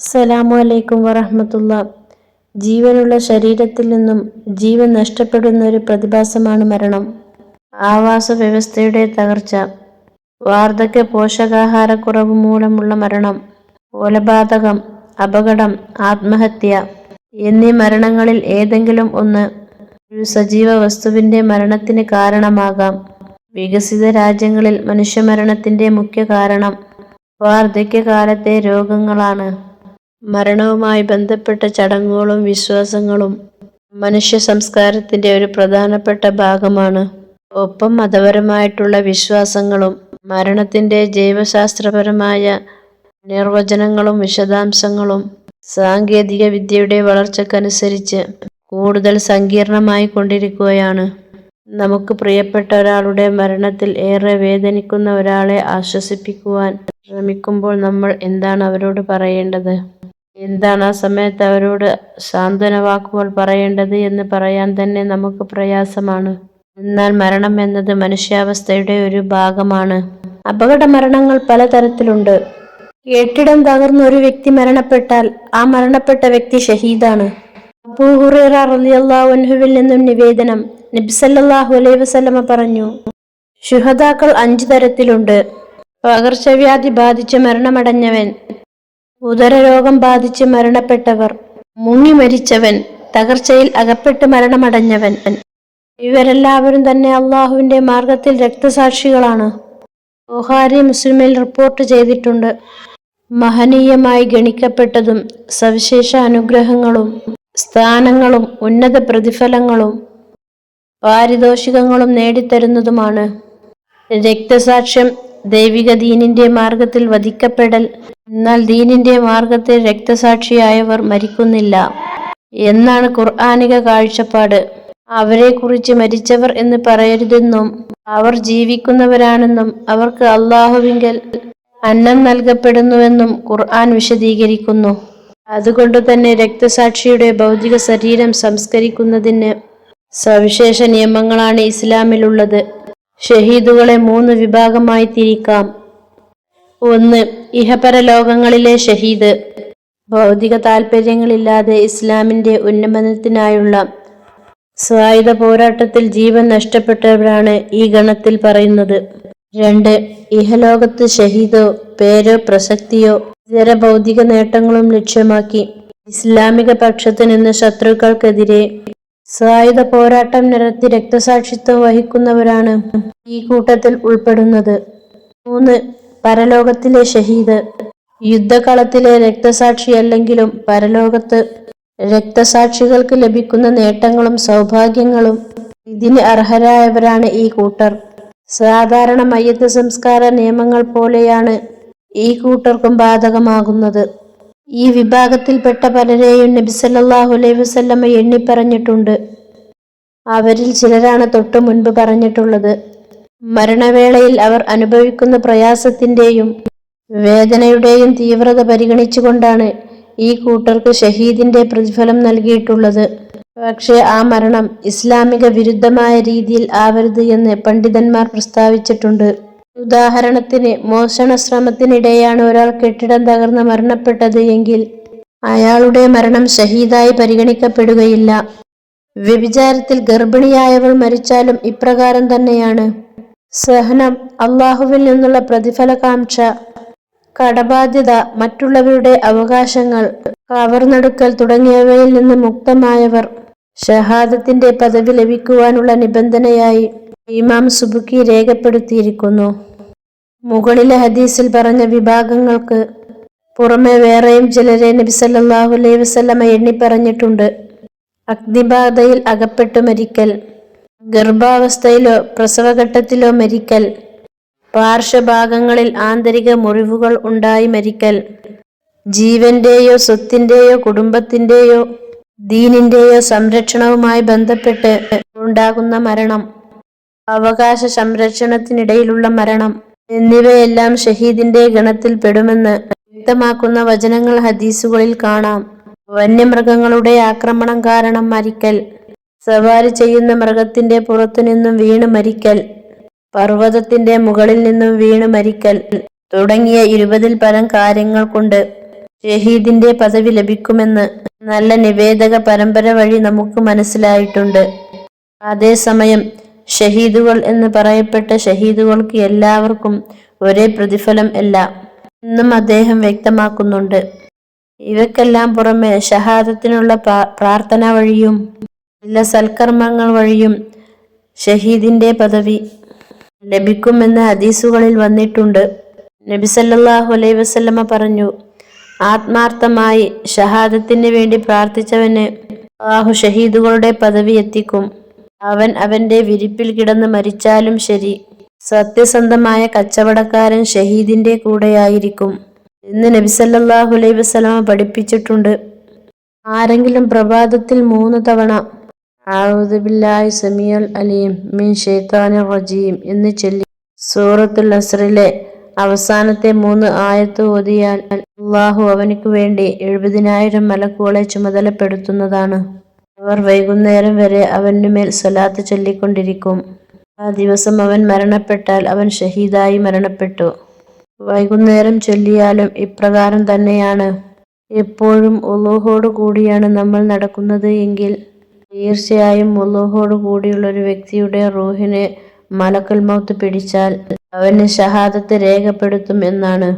അസ്സലാമു അലൈക്കും വറഹമത്തുള്ള. ജീവനുള്ള ശരീരത്തിൽ നിന്നും ജീവൻ നഷ്ടപ്പെടുന്ന ഒരു പ്രതിഭാസമാണ് മരണം. ആവാസ വ്യവസ്ഥയുടെ തകർച്ച. വാർദ്ധക്യ പോഷകാഹാരക്കുറവ് മൂലമുള്ള മരണം. കൊലപാതകം അപകടം ആത്മഹത്യ എന്നീ മരണങ്ങളിൽ ഏതെങ്കിലും ഒന്ന് ഒരു സജീവ വസ്തുവിന്റെ മരണത്തിന് കാരണമാകാം. വികസിത രാജ്യങ്ങളിൽ മനുഷ്യമരണത്തിന്റെ മുഖ്യ കാരണം വാർദ്ധക്യകാലത്തെ രോഗങ്ങളാണ്. മരണവുമായി ബന്ധപ്പെട്ട ചടങ്ങുകളും വിശ്വാസങ്ങളും മനുഷ്യ സംസ്കാരത്തിന്റെ ഒരു പ്രധാനപ്പെട്ട ഭാഗമാണ്. ഒപ്പം മതപരമായിട്ടുള്ള വിശ്വാസങ്ങളും മരണത്തിന്റെ ജൈവശാസ്ത്രപരമായ നിർവചനങ്ങളും വിശദാംശങ്ങളും സാങ്കേതിക വിദ്യയുടെ വളർച്ചക്കനുസരിച്ച് കൂടുതൽ സങ്കീർണമായി കൊണ്ടിരിക്കുകയാണ്. നമുക്ക് പ്രിയപ്പെട്ട ഒരാളുടെ മരണത്തിൽ ഏറെ വേദനിക്കുന്ന ഒരാളെ ആശ്വസിപ്പിക്കുവാൻ ശ്രമിക്കുമ്പോൾ നമ്മൾ എന്താണ് അവരോട് പറയേണ്ടത്? എന്താണ് ആ സമയത്ത് അവരോട് സാന്ത്വന വാക്കുകൾ പറയേണ്ടത് എന്ന് പറയാൻ തന്നെ നമുക്ക് പ്രയാസമാണ്. എന്നാൽ മരണം എന്നത് മനുഷ്യാവസ്ഥയുടെ ഒരു ഭാഗമാണ്. അപകട മരണങ്ങൾ പലതരത്തിലുണ്ട്. കെട്ടിടം തകർന്ന ഒരു വ്യക്തി മരണപ്പെട്ടാൽ ആ മരണപ്പെട്ട വ്യക്തി ഷഹീദാണ്. അൻഹുവിൽ നിന്നും നിവേദനം നബി സല്ലല്ലാഹു അലൈഹി വസല്ലമ പറഞ്ഞു. ശുഹദാക്കൾ അഞ്ചു തരത്തിലുണ്ട്. പകർച്ചവ്യാധി ബാധിച്ച് മരണമടഞ്ഞവൻ ഉദരരോഗം ബാധിച്ച് മരണപ്പെട്ടവർ. മുങ്ങി മരിച്ചവൻ തകർച്ചയിൽ അകപ്പെട്ട് മരണമടഞ്ഞവൻ. ഇവരെല്ലാവരും തന്നെ അള്ളാഹുവിന്റെ മാർഗത്തിൽ രക്തസാക്ഷികളാണ്. ബുഹാരി മുസ്ലിമിൽ റിപ്പോർട്ട് ചെയ്തിട്ടുണ്ട്. മഹനീയമായി ഗണിക്കപ്പെട്ടതും സവിശേഷ അനുഗ്രഹങ്ങളും സ്ഥാനങ്ങളും ഉന്നത പ്രതിഫലങ്ങളും പാരിതോഷികങ്ങളും നേടിത്തരുന്നതുമാണ്. രക്തസാക്ഷ്യം ദൈവിക ദീനിന്റെ മാർഗത്തിൽ വധിക്കപ്പെടൽ. എന്നാൽ ദീനിന്റെ മാർഗത്തിൽ രക്തസാക്ഷിയായവർ മരിക്കുന്നില്ല. എന്നാണ് ഖുർആാനിക കാഴ്ചപ്പാട്. അവരെക്കുറിച്ച് മരിച്ചവർ എന്ന് പറയരുതെന്നും അവർ ജീവിക്കുന്നവരാണെന്നും അവർക്ക് അള്ളാഹുവിങ്കൽ അന്നം നൽകപ്പെടുന്നുവെന്നും ഖുർആൻ വിശദീകരിക്കുന്നു. അതുകൊണ്ട് തന്നെ രക്തസാക്ഷിയുടെ ഭൗതിക ശരീരം സംസ്കരിക്കുന്നതിന് സവിശേഷ നിയമങ്ങളാണ് ഇസ്ലാമിലുള്ളത്. ഷഹീദുകളെ മൂന്ന് വിഭാഗമായി തിരിക്കാം. ഒന്ന് ഇഹപരലോകങ്ങളിലെ ഷഹീദ്. ഭൗതിക താല്പര്യങ്ങളില്ലാതെ ഇസ്ലാമിന്റെ ഉന്നമനത്തിനായുള്ള സായുധ പോരാട്ടത്തിൽ ജീവൻ നഷ്ടപ്പെട്ടവരാണ് ഈ ഗണത്തിൽ പറയുന്നത്. രണ്ട് ഇഹലോകത്ത് ഷഹീദോ പേരോ പ്രസക്തിയോ ഇതര ഭൗതിക നേട്ടങ്ങളും ലക്ഷ്യമാക്കി ഇസ്ലാമിക പക്ഷത്തു നിന്ന് ശത്രുക്കൾക്കെതിരെ സായുധ പോരാട്ടം നിരത്തി രക്തസാക്ഷിത്വം വഹിക്കുന്നവരാണ് ഈ കൂട്ടത്തിൽ ഉൾപ്പെടുന്നത്. മൂന്ന് പരലോകത്തിലെ ഷഹീദ്. യുദ്ധകളത്തിലെ രക്തസാക്ഷി അല്ലെങ്കിലും പരലോകത്ത് രക്തസാക്ഷികൾക്ക് ലഭിക്കുന്ന നേട്ടങ്ങളും സൗഭാഗ്യങ്ങളും ഇതിന് അർഹരായവരാണ് ഈ കൂട്ടർ. സാധാരണ മയ്യത്ത് സംസ്കാര നിയമങ്ങൾ പോലെയാണ് ഈ കൂട്ടർക്കും ബാധകമാകുന്നത്. ഈ വിഭാഗത്തിൽപ്പെട്ട പലരെയും നബി സല്ലല്ലാഹു അലൈഹി വസ്ല്ലമ്മ എണ്ണിപ്പറഞ്ഞിട്ടുണ്ട്. അവരിൽ ചിലരാണ് തൊട്ടു മുൻപ് പറഞ്ഞിട്ടുള്ളത്. മരണവേളയിൽ അവർ അനുഭവിക്കുന്ന പ്രയാസത്തിന്റെയും വേദനയുടെയും തീവ്രത പരിഗണിച്ചുകൊണ്ടാണ് ഈ കൂട്ടർക്ക് ഷഹീദിന്റെ പ്രതിഫലം നൽകിയിട്ടുള്ളത്. പക്ഷേ ആ മരണം ഇസ്ലാമിക വിരുദ്ധമായ രീതിയിൽ ആവരുത് എന്ന് പണ്ഡിതന്മാർ പ്രസ്താവിച്ചിട്ടുണ്ട്. ഉദാഹരണത്തിന് മോഷണ ശ്രമത്തിനിടെയാണ് ഒരാൾ കെട്ടിടം തകർന്ന് മരണപ്പെട്ടത് എങ്കിൽ അയാളുടെ മരണം ഷഹീദായി പരിഗണിക്കപ്പെടുകയില്ല. വ്യഭിചാരത്തിൽ ഗർഭിണിയായവൾ മരിച്ചാലും ഇപ്രകാരം തന്നെയാണ്. സഹനം അള്ളാഹുവിൽ നിന്നുള്ള പ്രതിഫലകാംക്ഷ കടബാധ്യത മറ്റുള്ളവരുടെ അവകാശങ്ങൾ കവർന്നെടുക്കൽ തുടങ്ങിയവയിൽ നിന്ന് മുക്തമായവർ ഷഹാദത്തിന്റെ പദവി ലഭിക്കുവാനുള്ള നിബന്ധനയായി ഇമാം സുബുക്കി രേഖപ്പെടുത്തിയിരിക്കുന്നു. മുകളിലെ ഹദീസിൽ പറഞ്ഞ വിഭാഗങ്ങൾക്ക് പുറമെ വേറെയും ചിലരെ നബി സല്ലല്ലാഹു അലൈഹി വസല്ലമ എണ്ണി പറഞ്ഞിട്ടുണ്ട് അഗ്നിബാധയിൽ അകപ്പെട്ടു മരിക്കൽ ഗർഭാവസ്ഥയിലോ പ്രസവഘട്ടത്തിലോ മരിക്കൽ പാർശ്വഭാഗങ്ങളിൽ ആന്തരിക മുറിവുകൾ ഉണ്ടായി മരിക്കൽ ജീവന്റെയോ സ്വത്തിന്റെയോ കുടുംബത്തിന്റെയോ ദീനിന്റെയോ സംരക്ഷണവുമായി ബന്ധപ്പെട്ട് ഉണ്ടാകുന്ന മരണം. അവകാശ സംരക്ഷണത്തിനിടയിലുള്ള മരണം എന്നിവയെല്ലാം ഷഹീദിന്റെ ഗണത്തിൽ പെടുമെന്ന് വ്യക്തമാക്കുന്ന വചനങ്ങൾ ഹദീസുകളിൽ കാണാം. വന്യമൃഗങ്ങളുടെ ആക്രമണം കാരണം മരിക്കൽ. സവാരി ചെയ്യുന്ന മൃഗത്തിന്റെ പുറത്തു നിന്നും വീണ് മരിക്കൽ. പർവതത്തിന്റെ മുകളിൽ നിന്നും വീണ് മരിക്കൽ. തുടങ്ങിയ ഇരുപതിൽ പരം കാര്യങ്ങൾ കൊണ്ട് ഷഹീദിന്റെ പദവി ലഭിക്കുമെന്ന് നല്ല നിവേദക പരമ്പര വഴി നമുക്ക് മനസ്സിലായിട്ടുണ്ട്. അതേസമയം ഷഹീദുകൾ എന്ന് പറയപ്പെട്ട ഷഹീദുകൾക്ക് എല്ലാവർക്കും ഒരേ പ്രതിഫലം അല്ല എന്നും അദ്ദേഹം വ്യക്തമാക്കുന്നുണ്ട്. ഇവക്കെല്ലാം പുറമെ ഷഹാദത്തിനുള്ള പ്രാർത്ഥന വഴിയും നല്ല സൽക്കർമ്മങ്ങൾ വഴിയും ഷഹീദിന്റെ പദവി ലഭിക്കുമെന്ന് ഹദീസുകളിൽ വന്നിട്ടുണ്ട്. നബി സല്ലല്ലാഹു അലൈഹി വസല്ലമ പറഞ്ഞു ആത്മാർത്ഥമായി ഷഹാദത്തിന് വേണ്ടി പ്രാർത്ഥിച്ചവന് അള്ളാഹു ഷഹീദുകളുടെ പദവി എത്തിക്കും. അവൻ അവന്റെ വിരിപ്പിൽ കിടന്ന് മരിച്ചാലും ശരി. സത്യസന്ധമായ കച്ചവടക്കാരൻ ഷഹീദിന്റെ കൂടെയായിരിക്കും എന്ന് നബി സല്ലല്ലാഹു അലൈഹി വസല്ലമ പഠിപ്പിച്ചിട്ടുണ്ട്. ആരെങ്കിലും പ്രഭാതത്തിൽ മൂന്ന് തവണ "അഊദു ബില്ലാഹി സമീഉൽ അലീം മിൻ റജീം എന്ന് ചൊല്ലി സൂറത്തുൽ അസറിലെ അവസാനത്തെ മൂന്ന് ആയത്ത് ഓതിയാൽ അള്ളാഹു അവനക്ക് വേണ്ടി എഴുപതിനായിരം മലക്കുകളെ ചുമതലപ്പെടുത്തുന്നതാണ്. അവർ വൈകുന്നേരം വരെ അവനുമേൽ സ്വലാത്ത് ചൊല്ലിക്കൊണ്ടിരിക്കും. ആ ദിവസം അവൻ മരണപ്പെട്ടാൽ അവൻ ഷഹീദായി മരണപ്പെട്ടു. വൈകുന്നേരം ചൊല്ലിയാലും ഇപ്രകാരം തന്നെയാണ്. എപ്പോഴും ഒലോഹോടു കൂടിയാണ് നമ്മൾ നടക്കുന്നത് എങ്കിൽ തീർച്ചയായും ഒലോഹോടു കൂടിയുള്ള ഒരു വ്യക്തിയുടെ റൂഹിനെ മലക്കൽ മൗത്ത് പിടിച്ചാൽ അവന് ഷഹാദത്ത് രേഖപ്പെടുത്തും എന്നാണ്.